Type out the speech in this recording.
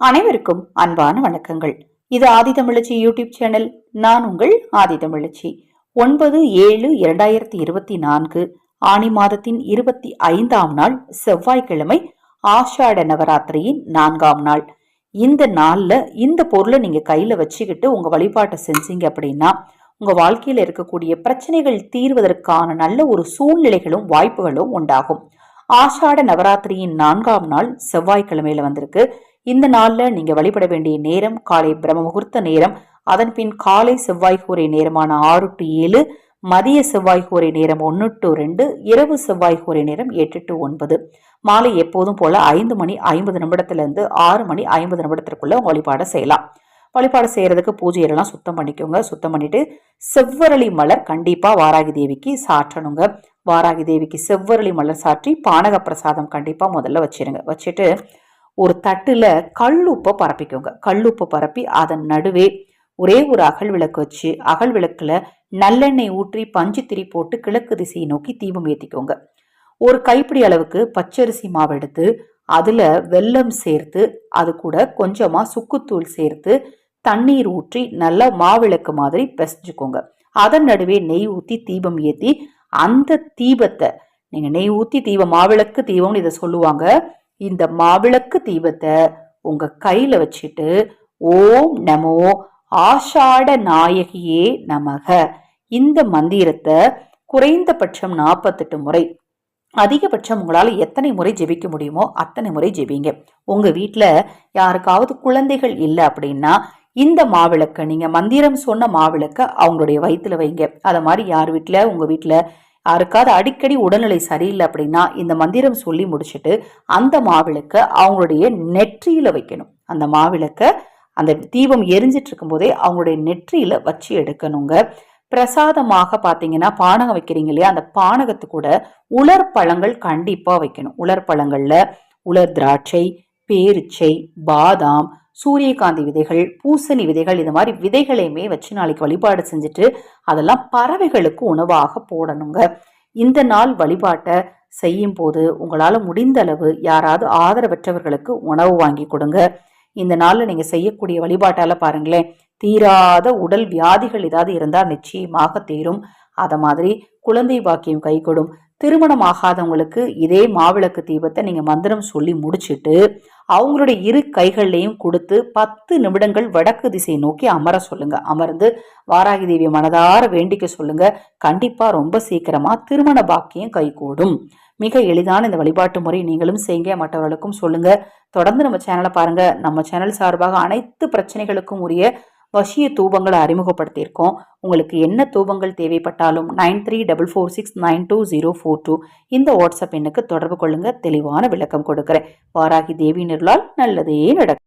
அனைவருக்கும் அன்பான வணக்கங்கள். இது ஆதி தமிழச்சி யூடியூப் சேனல். நான் உங்கள் ஆதி தமிழச்சி. ஒன்பது ஏழு இரண்டாயிரத்தி இருபத்தி நான்கு ஆணி மாதத்தின் இருபத்தி ஐந்தாம் நாள் செவ்வாய்க்கிழமை ஆஷாட நவராத்திரியின் நான்காம் நாள். இந்த நாளில் இந்த பொருளை நீங்கள் கையில் வச்சுக்கிட்டு உங்கள் வழிபாட்டை செஞ்சீங்க அப்படின்னா உங்கள் வாழ்க்கையில் இருக்கக்கூடிய பிரச்சனைகள் தீர்வதற்கான நல்ல ஒரு சூழ்நிலைகளும் வாய்ப்புகளும் உண்டாகும். ஆஷாட நவராத்திரியின் நான்காம் நாள் செவ்வாய்க்கிழமையில வந்திருக்கு. இந்த நாளில் நீங்கள் வழிபட வேண்டிய நேரம் காலை பிரம்ம முகூர்த்த நேரம் அதன் பின் காலை செவ்வாய் கூரை நேரமான ஆறு டு ஏழு மதிய செவ்வாய் கூரை நேரம் ஒன்று டு ரெண்டு இரவு செவ்வாய் கூரை நேரம் எட்டு டு ஒன்பது. மாலை எப்போதும் போல ஐந்து மணி ஐம்பது நிமிடத்திலிருந்து ஆறு மணி ஐம்பது நிமிடத்திற்குள்ள வழிபாடு செய்யலாம். வழிபாடு செய்கிறதுக்கு பூஜையெல்லாம் சுத்தம் பண்ணிக்கோங்க. சுத்தம் பண்ணிட்டு செவ்வரளி மலர் கண்டிப்பாக வாராகி தேவிக்கு சாற்றணுங்க. வாராகி தேவிக்கு செவ்வரளி மலர் சாற்றி பானக பிரசாதம் கண்டிப்பாக முதல்ல வச்சிருங்க. வச்சுட்டு ஒரு தட்டுல கல்லுப்பை பரப்பிக்கோங்க. கல்லுப்பை பரப்பி அதன் நடுவே ஒரே ஒரு அகல் விளக்கு வச்சு அகல் விளக்குல நல்லெண்ணெய் ஊற்றி பஞ்சு திரி போட்டு கிழக்கு திசையை நோக்கி தீபம் ஏற்றிக்கோங்க ஒரு கைப்பிடி அளவுக்கு பச்சரிசி மாவு எடுத்து அதுல வெல்லம் சேர்த்து அது கூட கொஞ்சமா சுக்குத்தூள் சேர்த்து தண்ணீர் ஊற்றி நல்லா மாவிளக்கு மாதிரி பிசைஞ்சுக்கோங்க. அதன் நடுவே நெய் ஊற்றி தீபம் ஏற்றி அந்த தீபத்தை நீங்க நெய் ஊற்றி தீபம் மாவிளக்கு தீபம்னு இதை சொல்லுவாங்க. இந்த மாவிளக்கு தீபத்தை உங்க கையில வச்சுட்டு ஓம் நமோ ஆஷாட நாயகியே நமக. இந்த மந்திரத்தை குறைந்தபட்சம் நாற்பத்தெட்டு முறை அதிகபட்சம் உங்களால் எத்தனை முறை ஜெபிக்க முடியுமோ அத்தனை முறை ஜெபிங்க. உங்க வீட்டில் யாருக்காவது குழந்தைகள் இல்லை அப்படின்னா இந்த மாவிளக்கை நீங்க மந்திரம் சொன்ன மாவிளக்க அவங்களுடைய வயிற்றுல வைங்க. அதை மாதிரி யார் வீட்டில் உங்க வீட்டில் யாருக்காவது அடிக்கடி உடல்நிலை சரியில்லை அப்படின்னா இந்த மந்திரம் சொல்லி முடிச்சுட்டு அந்த மாவிளக்கை அவங்களுடைய நெற்றியில வைக்கணும். அந்த மாவிளக்கை அந்த தீபம் எரிஞ்சிட்டு இருக்கும் போதே அவங்களுடைய நெற்றியில வச்சு எடுக்கணுங்க. பிரசாதமாக பார்த்தீங்கன்னா பானகம் வைக்கிறீங்க இல்லையா? அந்த பானகத்து கூட உலர் பழங்கள் கண்டிப்பாக வைக்கணும். உலர் பழங்களில் உலர் திராட்சை பேரிச்சை பாதாம் சூரியகாந்தி விதைகள் பூசணி விதைகள் இந்த மாதிரி விதைகளையுமே வச்சு நாளைக்கு வழிபாடு செஞ்சுட்டு அதெல்லாம் பறவைகளுக்கு உணவாக போடணுங்க. இந்த நாள் வழிபாட்டை செய்யும் போது உங்களால் முடிந்த அளவு யாராவது ஆதரவற்றவர்களுக்கு உணவு வாங்கி கொடுங்க. இந்த நாளில் நீங்கள் செய்யக்கூடிய வழிபாட்டால் பாருங்களேன் தீராத உடல் வியாதிகள் ஏதாவது இருந்தால் நிச்சயமாக தீரும். அதை மாதிரி குழந்தை பாக்கியம் கைகொடும் திருமணம் ஆகாதவங்களுக்கு இதே மாவிளக்கு தீபத்தை நீங்கள் மந்திரம் சொல்லி முடிச்சுட்டு அவங்களுடைய இரு கைகள்லையும் கொடுத்து பத்து நிமிடங்கள் வடக்கு திசையை நோக்கி அமர சொல்லுங்க. அமர்ந்து வாராகி தேவி மனதார வேண்டிக்க சொல்லுங்க. கண்டிப்பா ரொம்ப சீக்கிரமா திருமண பாக்கியம் கைகூடும் மிக எளிதான இந்த வழிபாட்டு முறை நீங்களும் செய்யுங்க. மற்றவர்களுக்கும் சொல்லுங்க. தொடர்ந்து நம்ம சேனலை பாருங்க. நம்ம சேனல் சார்பாக அனைத்து பிரச்சனைகளுக்கும் உரிய வசிய தூபங்களை அறிமுகப்படுத்தியிருக்கோம். உங்களுக்கு என்ன தூபங்கள் தேவைப்பட்டாலும் nine three double four six nine two zero four two இந்த வாட்ஸ்அப் எண்ணுக்கு தொடர்பு கொள்ளுங்க. தெளிவான விளக்கம் கொடுக்குறேன். வாராகி தேவி நிருளால் நல்லதே நடக்கும்.